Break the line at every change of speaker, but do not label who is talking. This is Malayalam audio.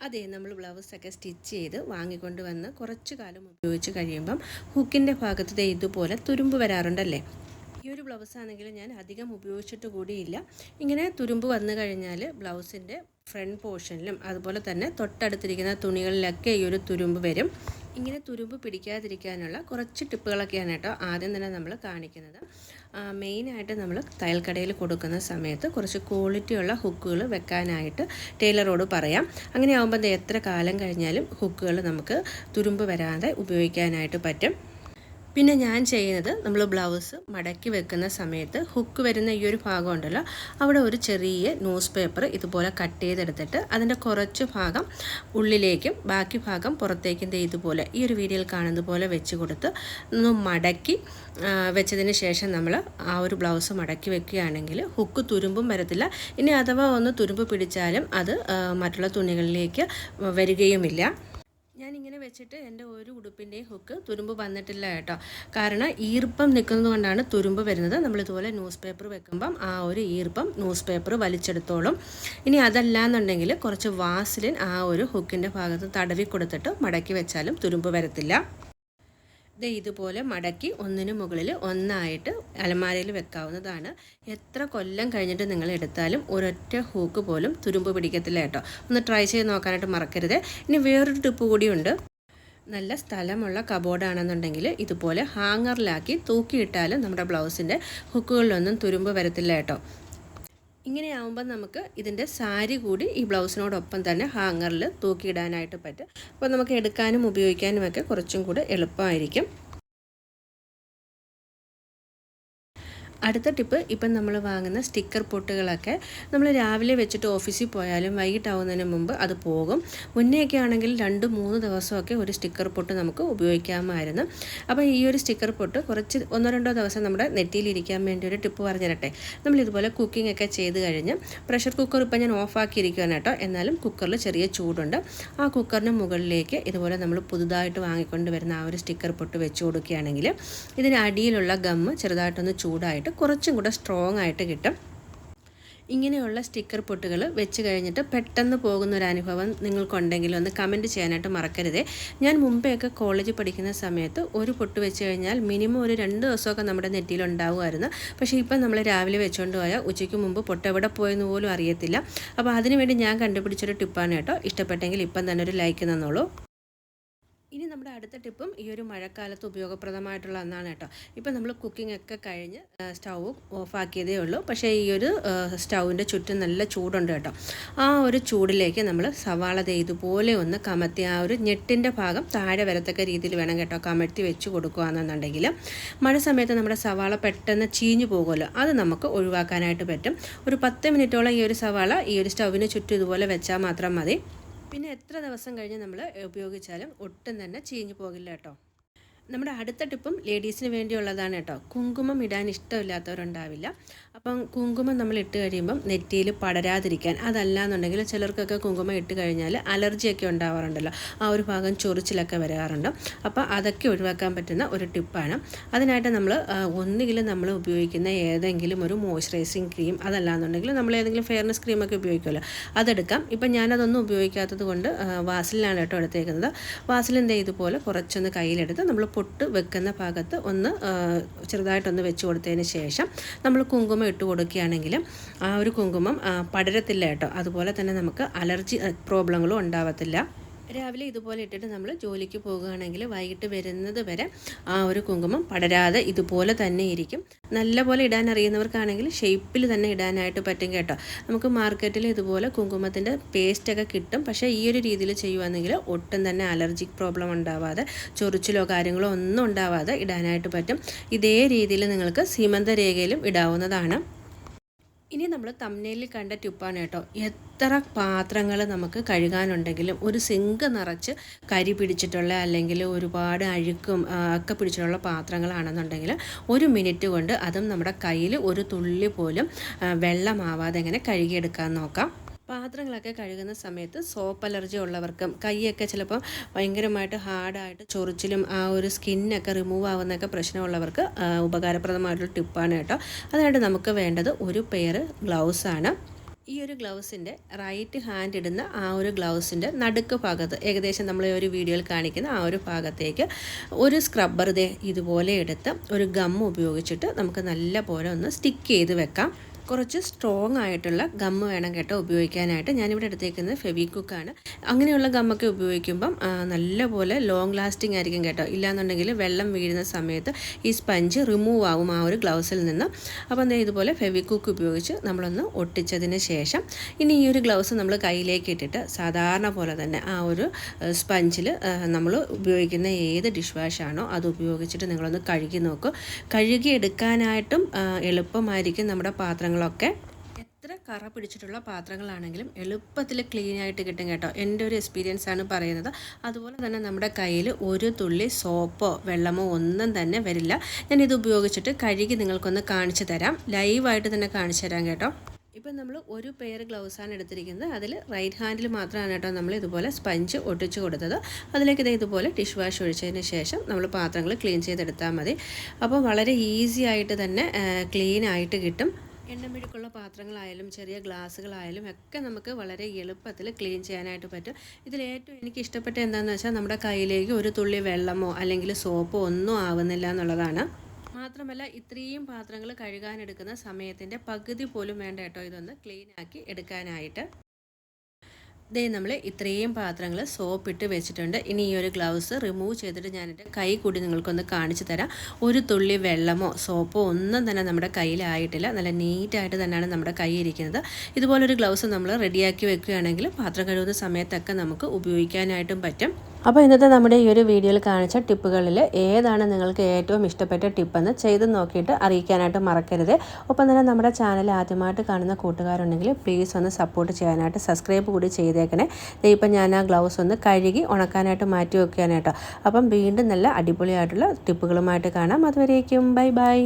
അതെ നമ്മൾ ബ്ലൗസൊക്കെ സ്റ്റിച്ച് ചെയ്ത് വാങ്ങിക്കൊണ്ട് വന്ന് കുറച്ച് കാലം ഉപയോഗിച്ച് കഴിയുമ്പം ഹുക്കിന്റെ ഭാഗത്ത് ഇതുപോലെ തുരുമ്പ് വരാറുണ്ടല്ലേ? ഈ ഒരു ബ്ലൗസ് ആണെങ്കിൽ ഞാൻ അധികം ഉപയോഗിച്ചിട്ട് കൂടിയില്ല. ഇങ്ങനെ തുരുമ്പ് വന്നു കഴിഞ്ഞാൽ ബ്ലൗസിന്റെ ഫ്രണ്ട് പോർഷനിലും അതുപോലെ തന്നെ തൊട്ടടുത്തിരിക്കുന്ന തുണികളിലൊക്കെ ഈ ഒരു തുരുമ്പ് വരും. ഇങ്ങനെ തുരുമ്പ് പിടിക്കാതിരിക്കാനുള്ള കുറച്ച് ടിപ്പുകളൊക്കെയാണ് കേട്ടോ ആദ്യം തന്നെ നമ്മൾ കാണിക്കുന്നത്. മെയിനായിട്ട് നമ്മൾ തയ്യൽക്കടയിൽ കൊടുക്കുന്ന സമയത്ത് കുറച്ച് ക്വാളിറ്റിയുള്ള ഹുക്കുകൾ വെക്കാനായിട്ട് ടൈലറോട് പറയാം. അങ്ങനെ ആകുമ്പോൾ എത്ര കാലം കഴിഞ്ഞാലും ഹുക്കുകൾ നമുക്ക് തുരുമ്പ് വരാതെ ഉപയോഗിക്കാനായിട്ട് പറ്റും. പിന്നെ ഞാൻ ചെയ്യുന്നത് നമ്മൾ ബ്ലൗസ് മടക്കി വെക്കുന്ന സമയത്ത് ഹുക്ക് വരുന്ന ഈ ഒരു ഭാഗം ഉണ്ടല്ലോ അവിടെ ഒരു ചെറിയ ന്യൂസ് പേപ്പർ ഇതുപോലെ കട്ട് ചെയ്തെടുത്തിട്ട് അതിന്റെ കുറച്ച് ഭാഗം ഉള്ളിലേക്കും ബാക്കി ഭാഗം പുറത്തേക്കും ഇതുപോലെ ഈ ഒരു വീഡിയോയിൽ കാണുന്നത് പോലെ വെച്ച് കൊടുത്ത് ഒന്ന് മടക്കി വെച്ചതിന് ശേഷം നമ്മൾ ആ ഒരു ബ്ലൗസ് മടക്കി വെക്കുകയാണെങ്കിൽ ഹുക്ക് തുരുമ്പും വരത്തില്ല. ഇനി അഥവാ ഒന്ന് തുരുമ്പ് പിടിച്ചാലും അത് മറ്റുള്ള തുണികളിലേക്ക് വരികയുമില്ല. വെച്ചിട്ട് എന്റെ ഒരു ഉടുപ്പിന്റെയും ഹുക്ക് തുരുമ്പ് വന്നിട്ടില്ല കേട്ടോ. കാരണം ഈർപ്പം നിൽക്കുന്നത് കൊണ്ടാണ് തുരുമ്പ് വരുന്നത്. നമ്മളിതുപോലെ ന്യൂസ് പേപ്പർ വെക്കുമ്പം ആ ഒരു ഈർപ്പം ന്യൂസ് പേപ്പർ വലിച്ചെടുത്തോളും. ഇനി അതല്ല എന്നുണ്ടെങ്കിൽ കുറച്ച് വാസിലിൻ ആ ഒരു ഹുക്കിന്റെ ഭാഗത്ത് തടവി കൊടുത്തിട്ട് മടക്കി വെച്ചാലും തുരുമ്പ് വരത്തില്ല. ഇത് ഇതുപോലെ മടക്കി ഒന്നിനു മുകളിൽ ഒന്നായിട്ട് അലമാരയിൽ വെക്കാവുന്നതാണ്. എത്ര കൊല്ലം കഴിഞ്ഞിട്ട് നിങ്ങൾ എടുത്താലും ഒരൊറ്റ ഹൂക്ക് പോലും തുരുമ്പ് പിടിക്കത്തില്ല കേട്ടോ. ഒന്ന് ട്രൈ ചെയ്ത് നോക്കാനായിട്ട് മറക്കരുത്. ഇനി വേറൊരു ടിപ്പ് കൂടിയുണ്ട്. നല്ല സ്ഥലമുള്ള കബോർഡാണെന്നുണ്ടെങ്കിൽ ഇതുപോലെ ഹാങ്ങറിലാക്കി തൂക്കിയിട്ടാലും നമ്മുടെ ബ്ലൗസിന്റെ ഹുക്കുകളിലൊന്നും തുരുമ്പ് വരത്തില്ല കേട്ടോ. ഇങ്ങനെയാവുമ്പോൾ നമുക്ക് ഇതിന്റെ സാരി കൂടി ഈ ബ്ലൗസിനോടൊപ്പം തന്നെ ഹാങ്ങറിൽ തൂക്കിയിടാനായിട്ട് പറ്റും. അപ്പോൾ നമുക്ക് എടുക്കാനും ഉപയോഗിക്കാനുമൊക്കെ കുറച്ചും കൂടെ എളുപ്പമായിരിക്കും. അടുത്ത ടിപ്പ് ഇപ്പം നമ്മൾ വാങ്ങുന്ന സ്റ്റിക്കർ പൊട്ടുകളൊക്കെ നമ്മൾ രാവിലെ വെച്ചിട്ട് ഓഫീസിൽ പോയാലും വൈകിട്ടാവുന്നതിന് മുമ്പ് അത് പോകും. മുന്നേയൊക്കെ ആണെങ്കിൽ രണ്ട് മൂന്ന് ദിവസമൊക്കെ ഒരു സ്റ്റിക്കർ പൊട്ട് നമുക്ക് ഉപയോഗിക്കാമായിരുന്നു. അപ്പോൾ ഈ ഒരു സ്റ്റിക്കർ പൊട്ട് കുറച്ച് ഒന്നോ രണ്ടോ ദിവസം നമ്മുടെ നെറ്റിയിലിരിക്കാൻ വേണ്ടി ഒരു ടിപ്പ് പറഞ്ഞു തരട്ടെ നമ്മൾ ഇതുപോലെ കുക്കിംഗ് ഒക്കെ ചെയ്ത് കഴിഞ്ഞ് പ്രഷർ കുക്കർ ഇപ്പം ഞാൻ ഓഫാക്കിയിരിക്കുകയാണ് കേട്ടോ. എന്നാലും കുക്കറിൽ ചെറിയ ചൂടുണ്ട്. ആ കുക്കറിന് മുകളിലേക്ക് ഇതുപോലെ നമ്മൾ പുതുതായിട്ട് വാങ്ങിക്കൊണ്ട് വരുന്ന ആ ഒരു സ്റ്റിക്കർ പൊട്ട് വെച്ച് കൊടുക്കുകയാണെങ്കിൽ ഇതിന് അടിയിലുള്ള ഗമ്മ് ചെറുതായിട്ടൊന്ന് ചൂടായിട്ട് കുറച്ചും കൂടെ സ്ട്രോങ് ആയിട്ട് കിട്ടും. ഇങ്ങനെയുള്ള സ്റ്റിക്കർ പൊട്ടുകൾ വെച്ച് കഴിഞ്ഞിട്ട് പെട്ടെന്ന് പോകുന്ന ഒരു അനുഭവം നിങ്ങൾക്കുണ്ടെങ്കിൽ ഒന്ന് കമന്റ് ചെയ്യാനായിട്ട് മറക്കരുതേ. ഞാൻ മുമ്പെയൊക്കെ കോളേജ് പഠിക്കുന്ന സമയത്ത് ഒരു പൊട്ട് വെച്ച് കഴിഞ്ഞാൽ മിനിമം ഒരു രണ്ട് ദിവസമൊക്കെ നമ്മുടെ നെറ്റിയിൽ ഉണ്ടാവുമായിരുന്നു. പക്ഷേ ഇപ്പം നമ്മൾ രാവിലെ വെച്ചുകൊണ്ട് പോയാൽ ഉച്ചയ്ക്ക് മുമ്പ് പൊട്ട് എവിടെ പോയെന്ന് പോലും അറിയത്തില്ല. അപ്പോൾ അതിനുവേണ്ടി ഞാൻ കണ്ടുപിടിച്ചൊരു ടിപ്പാണ് കേട്ടോ. ഇഷ്ടപ്പെട്ടെങ്കിൽ ഇപ്പം തന്നെ ഒരു ലൈക്ക് തന്നോളൂ. ഇനി നമ്മുടെ അടുത്ത ടിപ്പും ഈ ഒരു മഴക്കാലത്ത് ഉപയോഗപ്രദമായിട്ടുള്ള ഒന്നാണ് കേട്ടോ. ഇപ്പം നമ്മൾ കുക്കിംഗ് ഒക്കെ കഴിഞ്ഞ് സ്റ്റൗ ഓഫാക്കിയതേ ഉള്ളൂ. പക്ഷേ ഈ ഒരു സ്റ്റൗവിന്റെ ചുറ്റും നല്ല ചൂടുണ്ട് കേട്ടോ. ആ ഒരു ചൂടിലേക്ക് നമ്മൾ സവാള ഇതുപോലെ ഒന്ന് കമത്തി ആ ഒരു ഞെട്ടിന്റെ ഭാഗം താഴെ വരത്തക്ക രീതിയിൽ വേണം കേട്ടോ കമഴ്ത്തി വെച്ച് കൊടുക്കുകയാണെന്നുണ്ടെങ്കിൽ. മഴ സമയത്ത് നമ്മുടെ സവാള പെട്ടെന്ന് ചീഞ്ഞു പോകുമല്ലോ. അത് നമുക്ക് ഒഴിവാക്കാനായിട്ട് പറ്റും. ഒരു പത്ത് മിനിറ്റോളം ഈ ഒരു സവാള ഈ ഒരു സ്റ്റൗവിന് ചുറ്റും ഇതുപോലെ വെച്ചാൽ മാത്രം മതി. പിന്നെ എത്ര ദിവസം കഴിഞ്ഞ് നമ്മൾ ഉപയോഗിച്ചാലും ഒട്ടും തന്നെ ചീഞ്ഞു പോകില്ല കേട്ടോ. നമ്മുടെ അടുത്ത ടിപ്പും ലേഡീസിന് വേണ്ടിയുള്ളതാണ് കേട്ടോ. കുങ്കുമം ഇടാൻ ഇഷ്ടമില്ലാത്തവരുണ്ടാവില്ല. അപ്പം കുങ്കുമം നമ്മൾ ഇട്ട് കഴിയുമ്പം നെറ്റിയിൽ പടരാതിരിക്കാൻ അതല്ല എന്നുണ്ടെങ്കിൽ ചിലർക്കൊക്കെ കുങ്കുമം ഇട്ട് കഴിഞ്ഞാൽ അലർജിയൊക്കെ ഉണ്ടാവാറുണ്ടല്ലോ. ആ ഒരു ഭാഗം ചൊറിച്ചിലൊക്കെ വരാറുണ്ട്. അപ്പോൾ അതൊക്കെ ഒഴിവാക്കാൻ പറ്റുന്ന ഒരു ടിപ്പാണ്. അതിനായിട്ട് നമ്മൾ ഒന്നുകിൽ നമ്മൾ ഉപയോഗിക്കുന്ന ഏതെങ്കിലും ഒരു മോയ്സ്ചറൈസിങ് ക്രീം അതല്ല എന്നുണ്ടെങ്കിൽ നമ്മൾ ഏതെങ്കിലും ഫെയർനെസ് ക്രീമൊക്കെ ഉപയോഗിക്കുമല്ലോ. അതെടുക്കാം. ഇപ്പം ഞാനതൊന്നും ഉപയോഗിക്കാത്തത് കൊണ്ട് വാസിലാണ് കേട്ടോ എടുത്തേക്കുന്നത്. വാസിലിന്റെ ഇതുപോലെ കുറച്ചൊന്ന് കയ്യിലെടുത്ത് നമ്മൾ പൊട്ട് വെക്കുന്ന ഭാഗത്ത് ഒന്ന് ചെറുതായിട്ടൊന്ന് വെച്ച് കൊടുത്തതിന് ശേഷം നമ്മൾ കുങ്കുമം ഇട്ട് കൊടുക്കുകയാണെങ്കിൽ ആ ഒരു കുങ്കുമം പടരത്തില്ല കേട്ടോ. അതുപോലെ തന്നെ നമുക്ക് അലർജി പ്രോബ്ലങ്ങളും ഉണ്ടാവത്തില്ല. രാവിലെ ഇതുപോലെ ഇട്ടിട്ട് നമ്മൾ ജോലിക്ക് പോകുകയാണെങ്കിൽ വൈകിട്ട് വരുന്നത് വരെ ആ ഒരു കുങ്കുമം പടരാതെ ഇതുപോലെ തന്നെ ഇരിക്കും. നല്ലപോലെ ഇടാൻ അറിയുന്നവർക്കാണെങ്കിൽ ഷേപ്പിൽ തന്നെ ഇടാനായിട്ട് പറ്റും കേട്ടോ. നമുക്ക് മാർക്കറ്റിൽ ഇതുപോലെ കുങ്കുമത്തിന്റെ പേസ്റ്റൊക്കെ കിട്ടും. പക്ഷേ ഈ ഒരു രീതിയിൽ ചെയ്യുവാണെങ്കിൽ ഒട്ടും തന്നെ അലർജിക് പ്രോബ്ലം ഉണ്ടാവാതെ ചൊറിച്ചിലോ കാര്യങ്ങളോ ഒന്നും ഉണ്ടാവാതെ ഇടാനായിട്ട് പറ്റും. ഇതേ രീതിയിൽ നിങ്ങൾക്ക് സീമന്ത രേഖയിലും ഇടാവുന്നതാണ്. ഇനി നമ്മൾ തമ്മനയിൽ കണ്ട ടിപ്പാണ് കേട്ടോ. എത്ര പാത്രങ്ങൾ നമുക്ക് കഴുകാനുണ്ടെങ്കിലും ഒരു സിങ്ക് നിറച്ച് കരി പിടിച്ചിട്ടുള്ള അല്ലെങ്കിൽ ഒരുപാട് അഴുക്കും ഒക്കെ പിടിച്ചിട്ടുള്ള പാത്രങ്ങളാണെന്നുണ്ടെങ്കിൽ ഒരു മിനിറ്റ് കൊണ്ട് അതും നമ്മുടെ കയ്യിൽ ഒരു തുള്ളി പോലും വെള്ളമാവാതെ എങ്ങനെ കഴുകിയെടുക്കാൻ നോക്കാം. പാത്രങ്ങളൊക്കെ കഴുകുന്ന സമയത്ത് സോപ്പ് അലർജി ഉള്ളവർക്കും കൈയൊക്കെ ചിലപ്പോൾ ഭയങ്കരമായിട്ട് ഹാർഡായിട്ട് ചൊറിച്ചിലും ആ ഒരു സ്കിന്നൊക്കെ റിമൂവ് ആവുന്നൊക്കെ പ്രശ്നമുള്ളവർക്ക് ഉപകാരപ്രദമായിട്ടുള്ള ടിപ്പാണ് കേട്ടോ. അതിനായിട്ട് നമുക്ക് വേണ്ടത് ഒരു പെയർ ഗ്ലൗസ് ആണ്. ഈ ഒരു ഗ്ലൗസിന്റെ റൈറ്റ് ഹാൻഡ് ഇടുന്ന ആ ഒരു ഗ്ലൗസിന്റെ നടുക്ക് ഭാഗത്ത് ഏകദേശം നമ്മൾ ഒരു വീഡിയോയിൽ കാണിക്കുന്ന ആ ഒരു ഭാഗത്തേക്ക് ഒരു സ്ക്രബ്ബർ ഇതേ ഇതുപോലെ എടുത്ത് ഒരു ഗം ഉപയോഗിച്ചിട്ട് നമുക്ക് നല്ല പോലെ ഒന്ന് സ്റ്റിക്ക് ചെയ്ത് വെക്കാം. കുറച്ച് സ്ട്രോങ് ആയിട്ടുള്ള ഗമ്മ് വേണം കേട്ടോ ഉപയോഗിക്കാനായിട്ട്. ഞാനിവിടെ എടുത്തേക്കുന്നത് ഫെവിക്കുക്കാണ് അങ്ങനെയുള്ള ഗമ്മൊക്കെ ഉപയോഗിക്കുമ്പം നല്ലപോലെ ലോങ് ലാസ്റ്റിംഗ് ആയിരിക്കും കേട്ടോ. ഇല്ലാന്നുണ്ടെങ്കിൽ വെള്ളം വീഴുന്ന സമയത്ത് ഈ സ്പഞ്ച് റിമൂവ് ആവും ആ ഒരു ഗ്ലൗസിൽ നിന്ന്. അപ്പോൾ എന്താ ഇതുപോലെ ഫെവിക്കുക്ക് ഉപയോഗിച്ച് നമ്മളൊന്ന് ഒട്ടിച്ചതിന് ശേഷം ഇനി ഈ ഒരു ഗ്ലൗസ് നമ്മൾ കയ്യിലേക്ക് ഇട്ടിട്ട് സാധാരണ പോലെ തന്നെ ആ ഒരു സ്പഞ്ചിൽ നമ്മൾ ഉപയോഗിക്കുന്ന ഏത് ഡിഷ് വാഷാണോ അത് ഉപയോഗിച്ചിട്ട് നിങ്ങളൊന്ന് കഴുകി നോക്കും. കഴുകി എടുക്കാനായിട്ടും ആ, എളുപ്പമായിരിക്കും നമ്മുടെ പാത്രങ്ങളൊക്കെ എത്ര കറ പിടിച്ചിട്ടുള്ള പാത്രങ്ങളാണെങ്കിലും എളുപ്പത്തിൽ ക്ലീൻ ആയിട്ട് കിട്ടും കേട്ടോ. എന്റെ ഒരു എക്സ്പീരിയൻസ് ആണ് പറയുന്നത്. അതുപോലെ തന്നെ നമ്മുടെ കയ്യിൽ ഒരു തുള്ളി സോപ്പോ വെള്ളമോ ഒന്നും തന്നെ വരില്ല. ഞാൻ ഇത് ഉപയോഗിച്ചിട്ട് കഴുകി നിങ്ങൾക്കൊന്ന് കാണിച്ചു തരാം. ലൈവായിട്ട് തന്നെ കാണിച്ചു തരാം കേട്ടോ. ഇപ്പം നമ്മൾ ഒരു പെയർ ഗ്ലൗസാണ് എടുത്തിരിക്കുന്നത്. അതിൽ റൈറ്റ് ഹാൻഡിൽ മാത്രമാണ് കേട്ടോ നമ്മൾ ഇതുപോലെ സ്പഞ്ച് ഒട്ടിച്ച് കൊടുത്തത്. അതിലേക്ക് ഇത് ഇതുപോലെ ഡിഷ് വാഷ് ഒഴിച്ചതിന് ശേഷം നമ്മൾ പാത്രങ്ങൾ ക്ലീൻ ചെയ്തെടുത്താൽ മതി. അപ്പോൾ വളരെ ഈസി ആയിട്ട് തന്നെ ക്ലീൻ ആയിട്ട് കിട്ടും. എണ്ണമെഴുക്കുള്ള പാത്രങ്ങളായാലും ചെറിയ ഗ്ലാസ്സുകളായാലും ഒക്കെ നമുക്ക് വളരെ എളുപ്പത്തിൽ ക്ലീൻ ചെയ്യാനായിട്ട് പറ്റും. ഇതിൽ ഏറ്റവും എനിക്ക് ഇഷ്ടപ്പെട്ട എന്താണെന്ന് വെച്ചാൽ നമ്മുടെ കയ്യിലേക്ക് ഒരു തുള്ളി വെള്ളമോ അല്ലെങ്കിൽ സോപ്പോ ഒന്നും ആവുന്നില്ല എന്നുള്ളതാണ്. മാത്രമല്ല ഇത്രയും പാത്രങ്ങൾ കഴുകാനെടുക്കുന്ന സമയത്തിന്റെ പകുതി പോലും വേണ്ട കേട്ടോ ഇതൊന്ന് ക്ലീൻ ആക്കി എടുക്കാനായിട്ട്. ദേ നമ്മൾ ഇത്രയും പാത്രങ്ങൾ സോപ്പ് ഇട്ട് വെച്ചിട്ടുണ്ട്. ഇനി ഈ ഒരു ഗ്ലൗസ് റിമൂവ് ചെയ്തിട്ട് ഞാനെന്റെ കൈ കൂടി നിങ്ങൾക്കൊന്ന് കാണിച്ചു തരാം. ഒരു തുള്ളി വെള്ളമോ സോപ്പോ ഒന്നും തന്നെ നമ്മുടെ കയ്യിലായിട്ടില്ല. നല്ല നീറ്റായിട്ട് തന്നെയാണ് നമ്മുടെ കൈ ഇരിക്കുന്നത്. ഇതുപോലൊരു ഗ്ലൗസ് നമ്മൾ റെഡിയാക്കി വെക്കുകയാണെങ്കിൽ പാത്രം കഴുകുന്ന സമയത്തൊക്കെ നമുക്ക് ഉപയോഗിക്കാനായിട്ടും പറ്റും. അപ്പോൾ ഇന്നത്തെ നമ്മുടെ ഈ ഒരു വീഡിയോയിൽ കാണിച്ച ടിപ്പുകളിൽ ഏതാണ് നിങ്ങൾക്ക് ഏറ്റവും ഇഷ്ടപ്പെട്ട ടിപ്പെന്ന് ചെയ്ത് നോക്കിയിട്ട് അറിയിക്കാനായിട്ട് മറക്കരുത്. ഒപ്പം തന്നെ നമ്മുടെ ചാനൽ ആദ്യമായിട്ട് കാണുന്ന കൂട്ടുകാരുണ്ടെങ്കിൽ പ്ലീസ് ഒന്ന് സപ്പോർട്ട് ചെയ്യാനായിട്ട് സബ്സ്ക്രൈബ് കൂടി ചെയ്തേക്കണേ ഇപ്പം ഞാൻ ആ ഗ്ലൗസ് ഒന്ന് കഴുകി ഉണക്കാനായിട്ട് മാറ്റി വെക്കാനായിട്ടോ അപ്പം വീണ്ടും നല്ല അടിപൊളിയായിട്ടുള്ള ടിപ്പുകളുമായിട്ട് കാണാം. അതുവരേക്കും ബൈ ബൈ.